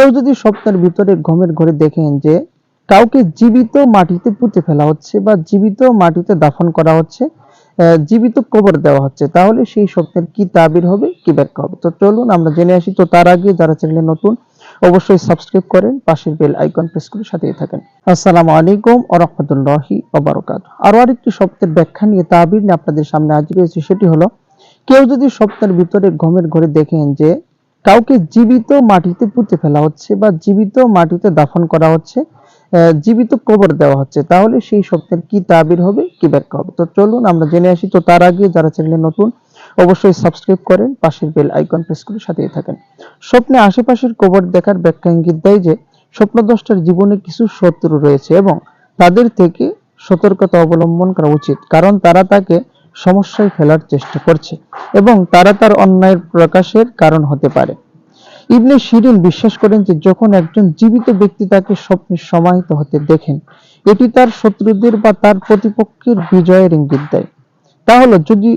কেউ যদি স্বপ্নের ভিতরে ঘুমের ঘরে দেখেন যে কাউকে জীবিত মাটিতে পুঁতে ফেলা হচ্ছে বা জীবিত মাটিতে দাফন করা হচ্ছে জীবিত কবর দেওয়া হচ্ছে, তাহলে সেই স্বপ্নের কি তাবির হবে, কি ব্যাখ্যা হবে? তো চলুন, আমরা জেনে আসি। তো তার আগে যারা চ্যানেলে নতুন, অবশ্যই সাবস্ক্রাইব করেন, পাশের বেল আইকন প্রেস করে সাথেই থাকেন। আসসালামু আলাইকুম ওয়া রাহমাতুল্লাহি ওয়া আরও আরেকটি স্বপ্নের ব্যাখ্যা নিয়ে, তাবির নিয়ে আপনাদের সামনে হাজির হয়েছে, সেটি হলো, কেউ যদি স্বপ্নের ভিতরে ঘুমের ঘরে দেখেন যে কাউকে জীবিত মাটিতে পুঁতে ফেলা হচ্ছে বা জীবিত মাটিতে দাফন করা হচ্ছে জীবিত কবর দেওয়া হচ্ছে, তাহলে সেই স্বপ্নের কি তাবির হবে, কি ব্যাখ্যা হবে? তো চলুন আমরা জেনে আসি। তো তার আগে যারা চ্যানেলে নতুন, অবশ্যই সাবস্ক্রাইব করেন, পাশের বেল আইকন প্রেস করে সাথেই থাকেন। স্বপ্নে আশেপাশের কবর দেখার ব্যাখ্যা ইঙ্গিত দেয় যে, স্বপ্নদ্রষ্টার জীবনে কিছু শত্রু রয়েছে এবং তাদের থেকে সতর্কতা অবলম্বন করা উচিত, কারণ তারা তাকে সমস্যায় ফেলার চেষ্টা করছে। এবং তারা তার অন্যায়ের প্রকাশের কারণ হতে পারে। ইবনে শিরিন বিশ্বাস করেন যে যখন একজন জীবিত ব্যক্তি তাকে স্বপ্নে সমাহিত হতে দেখেন, এটি তার শত্রুদের বা তার প্রতিপক্ষের বিজয়ের ইঙ্গিত দেয়। তা হলো যদি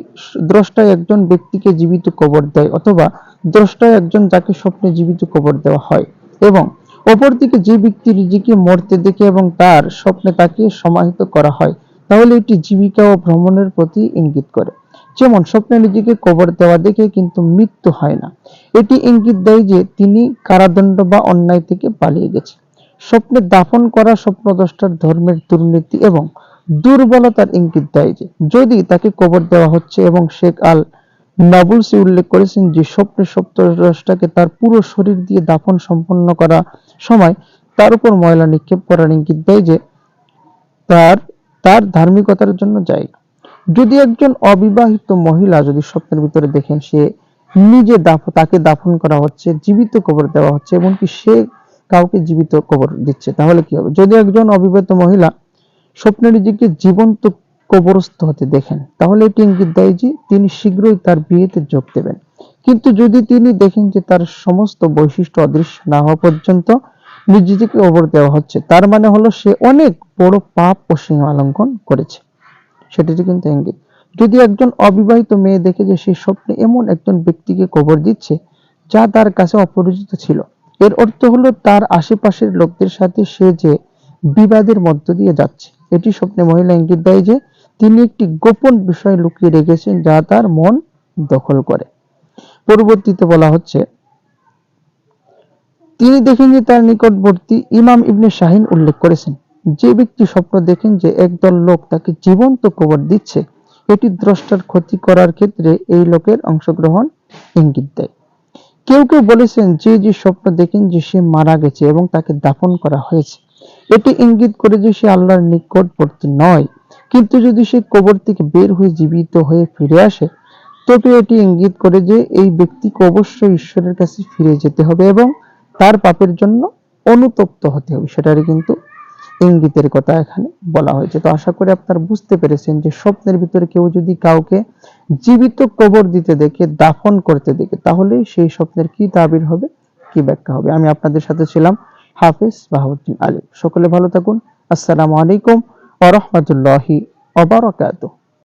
দ্রষ্টা একজন ব্যক্তিকে জীবিত কবর দেয় অথবা দ্রষ্টা একজন যাকে স্বপ্নে জীবিত কবর দেওয়া হয় এবং অপরদিকে যে ব্যক্তি নিজেকে মরতে দেখে এবং তার স্বপ্নে তাকে সমাহিত করা হয়, তাহলে এটি জীবিকা ও ভ্রমণের প্রতি ইঙ্গিত করে। যেমন স্বপ্নে নিজেকে কবর দেওয়া দেখে কিন্তু মৃত্যু হয় না। এটি ইঙ্গিত দেয় যে তিনি কারাদণ্ড বা অন্যায় থেকে পালিয়ে গেছে। স্বপ্নে দাফন করা স্বপ্নদ্রষ্টার ধর্মের দুর্নীতি এবং দুর্বলতার ইঙ্গিত দেয় যে, যদি তাকে কবর দেওয়া হচ্ছে এবং শেখ আল নাবুলসি উল্লেখ করেছেন যে, স্বপ্নে সপ্তদ্রষ্টাকে তার পুরো শরীর দিয়ে দাফন সম্পন্ন করা সময় তার উপর ময়লা নিক্ষেপ করার ইঙ্গিত দেয় যে, তার তার ধার্মিকতার জন্য যায় যদি একজন অবিবাহিত মহিলা যদি স্বপ্নের ভিতরে দেখেন সে নিজে দাফ তাকে দাফন করা হচ্ছে, জীবিত কবর দেওয়া হচ্ছে, এমনকি সে কাউকে জীবিত কবর দিচ্ছে, তাহলে কি হবে? যদি একজন অবিবাহিত মহিলা স্বপ্নে নিজেকে জীবন্ত কবরস্থ হতে দেখেন, তাহলে এটি ইঙ্গিত দেয় যে তিনি শীঘ্রই তার বিয়েতে যোগ দেবেন। কিন্তু যদি তিনি দেখেন যে তার সমস্ত বৈশিষ্ট্য অদৃশ্য না হওয়া পর্যন্ত নিজেকে কবর দেওয়া হচ্ছে, তার মানে হলো সে অনেক বড় পাপ ও সীমা লঙ্ঘন করেছে। সেটিতে কিন্তু ইঙ্গিত। যদি একজন অবিবাহিত মেয়ে দেখে যে সে স্বপ্নে এমন একজন ব্যক্তিকে কবর দিচ্ছে, যা তার কাছে অপরিচিত ছিল, এর অর্থ হলো তার আশেপাশের লোকদের সাথে সে যে বিবাদের মধ্য দিয়ে যাচ্ছে, এটি স্বপ্নে মহিলা ইঙ্গিত দেয় যে তিনি একটি গোপন বিষয় লুকিয়ে রেখেছেন যা তার মন দখল করে। পরবর্তীতে বলা হচ্ছে, তিনি দেখেন যে তার নিকটবর্তী ইমাম ইবনে শাহিন উল্লেখ করেছেন। যে ব্যক্তি স্বপ্ন দেখেন যে একদল লোক তাকে জীবন্ত কবর দিচ্ছে, এটি দ্রষ্টার ক্ষতি করার ক্ষেত্রে এই লোকের অংশগ্রহণ ইঙ্গিত দেয়। কেউ কেউ বলেছেন যে যে স্বপ্ন দেখেন যে সে মারা গেছে এবং তাকে দাফন করা হয়েছে। এটি ইঙ্গিত করে যে সে আল্লাহর নিকটবর্তী নয়। কিন্তু যদি সে কবর থেকে বের হয়ে জীবিত হয়ে ফিরে আসে, তবে এটি ইঙ্গিত করে যে এই ব্যক্তিকে অবশ্যই ঈশ্বরের কাছে ফিরে যেতে হবে এবং তার পাপের জন্য অনুতপ্ত হতে হবে। সেটারই কিন্তু ইঙ্গিতের কথা এখানে বলা হয়েছে। তো আশা করি আপনারা বুঝতে পেরেছেন যে স্বপ্নের ভিতরে কেউ যদি কাউকে জীবিত কবর দিতে দেখে, দাফন করতে দেখে, তাহলে সেই স্বপ্নের কি তাবির হবে, কি ব্যাখ্যা হবে? আমি আপনাদের সাথে ছিলাম হাফিজ বাহাউদ্দিন আলী। সকলে ভালো থাকুন। আসসালামু আলাইকুম ওয়া রাহমাতুল্লাহি ওয়া বারাকাতুহু।